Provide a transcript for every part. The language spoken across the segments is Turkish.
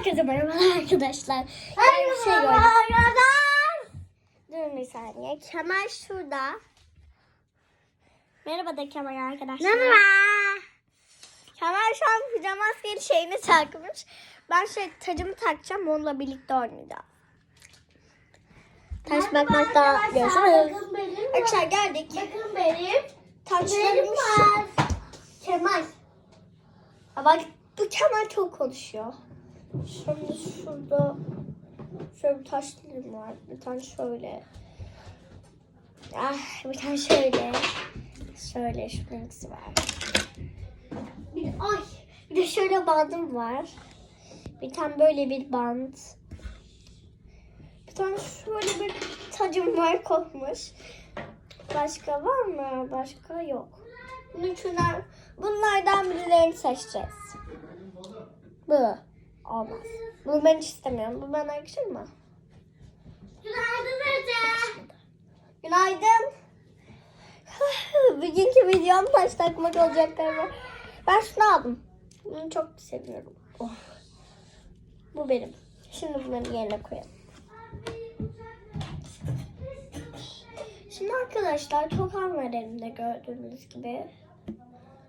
Herkese merhaba arkadaşlar. Bir şey gördüm. Durun bir saniye. Kemal şurada. Merhaba da Kemal arkadaşlar. Merhaba. Kemal şu an pijama askeri şeyini takmış. Ben şey tacımı takacağım. Onunla birlikte oynayacağım. Taş. Bakın benim var. Arkadaşlar geldik. Bakın benim. Şu. var. Kemal. Bak bu Kemal çok konuşuyor. Şimdi şurada şöyle bir taşlarım var. Bir tane şöyle. Ah bir tane şöyle. Şöyle şunun ikisi var. Bir ay bir de şöyle bandım var. Bir tane böyle bir band. Bir tane şöyle bir tacım var kopmuş. Başka var mı? Başka yok. Bunun bunlardan birilerini seçeceğiz. Bu. Olmaz. Bunu ben hiç istemiyorum. Bu bana yakışır mı? Günaydın Ece. Günaydın. Bugünkü videom taş takmak olacak galiba. Ben şunu aldım. Bunu çok seviyorum. Oh. Bu benim. Şimdi bunları yerine koyalım. Şimdi arkadaşlar tokam var elimde gördüğünüz gibi.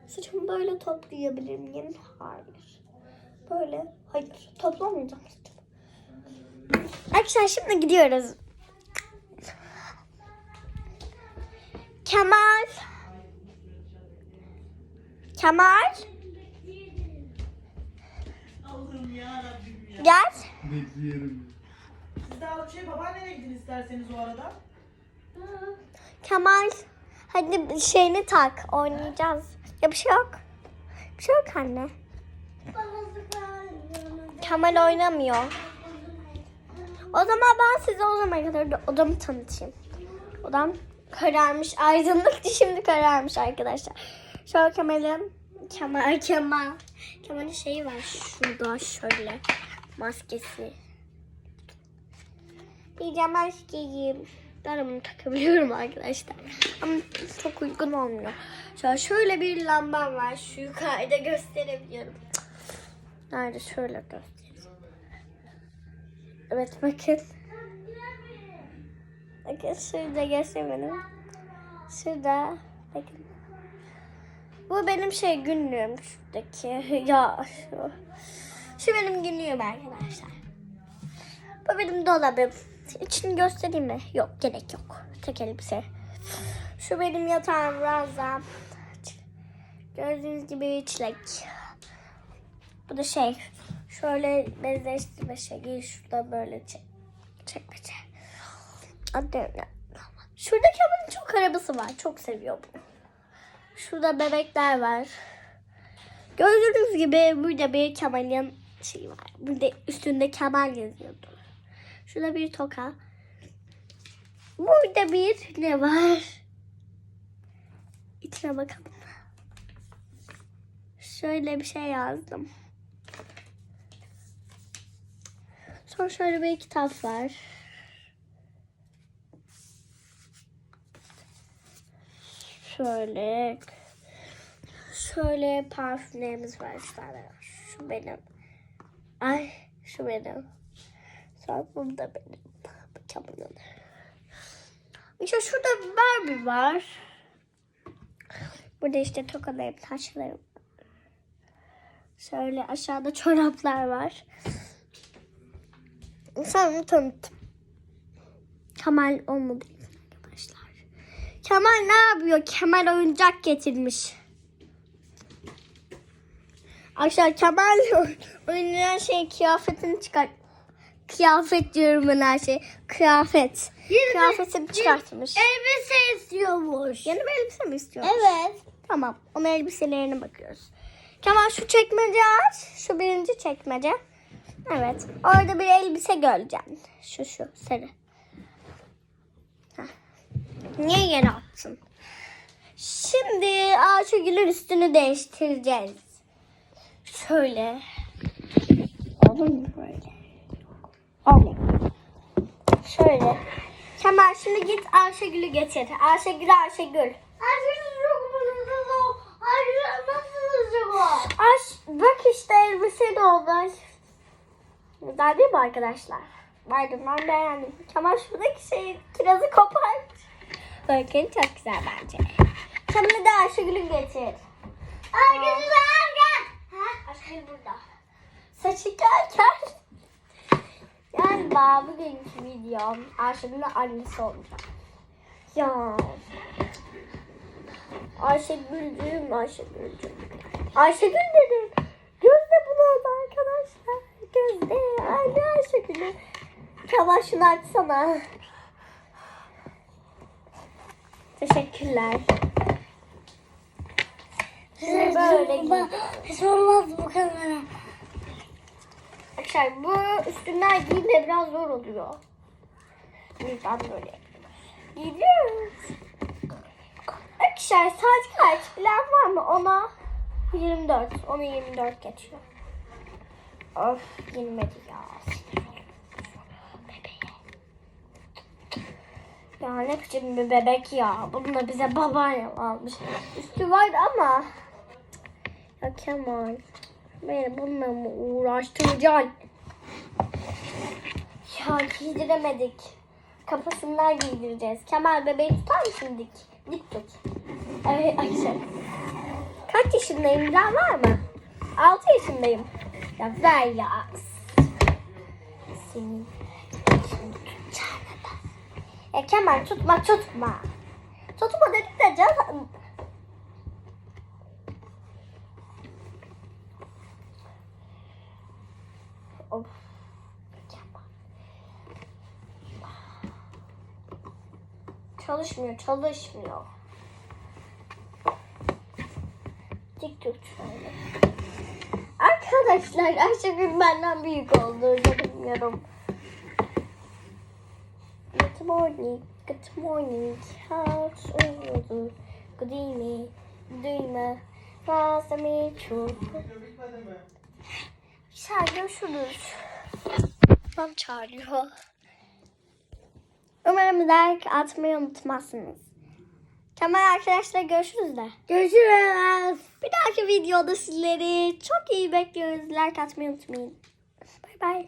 Saçımı böyle toplayabilir miyim? Hayır. Böyle. Hayır. Toplamayacağım saçımı. Arkadaşlar şimdi gidiyoruz. Kemal. Kemal. Allah'ım yarabbim ya. Gel. Bekliyorum. Siz daha şey babaannene gidin isterseniz o arada. Kemal. Hadi şeyini tak. Oynayacağız. Ya bir şey yok. Bir şey yok anne. Kemal oynamıyor. O zaman ben size o zamana kadar da odamı tanıtayım. Odam kararmış. Aydınlıktı şimdi kararmış arkadaşlar. Şöyle Kemal'in Kemal Kemal. Kemal'in şeyi var şurada şöyle maskesi. İyice maskeyi ben bunu takabiliyorum arkadaşlar. Ama çok uygun olmuyor. Şöyle, şöyle bir lambam var. Şu yukarıda gösterebiliyorum. Nerede şöyle göstereyim. Evet bakın. Bakın şurada göstermedim. Şurada. Bakın. Bu benim şey günlüğüm şuradaki. Ya şu. Şu benim günlüğüm arkadaşlar. Bu benim dolabım. İçini göstereyim mi? Yok gerek yok. Tek elbise. Şu benim yatağım ranzam. Gördüğünüz gibi çilek. Bu da şey. Şöyle bezleştirme şeyi. Şurada böyle çek. Çekmece. Adı Şurada Kemal'in çok arabası var. Çok seviyor bunu. Şurada bebekler var. Gördüğünüz gibi burada bir Kemal'in şeyi var. Burada üstünde Kemal yazıyordu. Şurada bir toka. Burada bir ne var? İçine bakalım. Şöyle bir şey yazdım. Sonra şöyle bir kitap var. Şöyle şöyle parfümlerimiz var. Şu tane. Şu benim. Ay şu benim. Sonra bu da benim. Bakalım. İşte şurada Barbie var. Burada işte tokalarım, taşlarım. Şöyle aşağıda çoraplar var. Sonra tanıttım. Kemal olmadı arkadaşlar. Kemal ne yapıyor? Kemal oyuncak getirmiş. Arkadaşlar Kemal oynayan şey kıyafetini çıkart. Kıyafet diyorum ben her şey. Kıyafet. Kıyafetini çıkartmış. Elbise istiyormuş. Yeni bir elbise mi istiyor? Evet. Tamam. Onun elbiselerine bakıyoruz. Kemal şu çekmece aç. Şu birinci çekmece. Evet. Orada bir elbise göreceğim. Şu şu sarı. Niye yere attın? Şimdi Ayşegül'ün üstünü değiştireceğiz. Şöyle. Olur mu böyle? Olmuyor. Şöyle. Kemal şimdi git Ayşegül'ü getir. Ayşegül Ayşegül. Herkes çok mutlu. Herkes nasıl acaba? Aş, bak işte elbise de oldu. Güzel değil mi arkadaşlar? Vardım ben beğendim. Kemal şuradaki şeyi kirazı koparmış. Bakın çok güzel bence. Kemal'i de Ayşegül'ü getir. Arkadaşlar gel. Ha? Ayşegül burada. Saçı kel Yani daha bugünkü videom Ayşegül'ün annesi olacak. Ya. Ayşegül'cüğüm, Ayşegül'cüğüm. Ayşegül dedim. Gözde bunu aldı arkadaşlar. Gözde. Anne Ayşegül'ü. Kemal şunu açsana. Teşekkürler. Şimdi böyle giy- Hiç olmaz bu kamera. Arkadaşlar bu üstünden giyme biraz zor oluyor. Yüzden böyle giyiyoruz. Arkadaşlar saat kaç bilen var mı? Ona 24. Ona 24 geçiyor. Of girmedi ya. Ya ne biçim bir bebek ya. Bunu da bize babaannem almış. Üstü var ama. Ya Kemal. Beni bununla mı uğraştıracaksın? Ya giydiremedik. Kafasından giydireceğiz. Kemal bebeği tutar mısın dik? Dik tut. Evet Ayşe. Kaç yaşındayım bilen var mı? 6 yaşındayım. Ya ver ya. Senin Ya Kemal tutma tutma. Tutma dedik de can. Of. Çalışmıyor, çalışmıyor. Dik tut. Arkadaşlar Ayşegül benden büyük olduğunu bilmiyorum. Good morning, good morning. How's all Good evening, good evening. Nice to meet you. Sen görüşürüz. Babam çağırıyor. Umarım like atmayı unutmazsınız. Kemal arkadaşlar görüşürüz de. Görüşürüz. Bir dahaki videoda sizleri çok iyi bekliyoruz. Like atmayı unutmayın. Bay bay.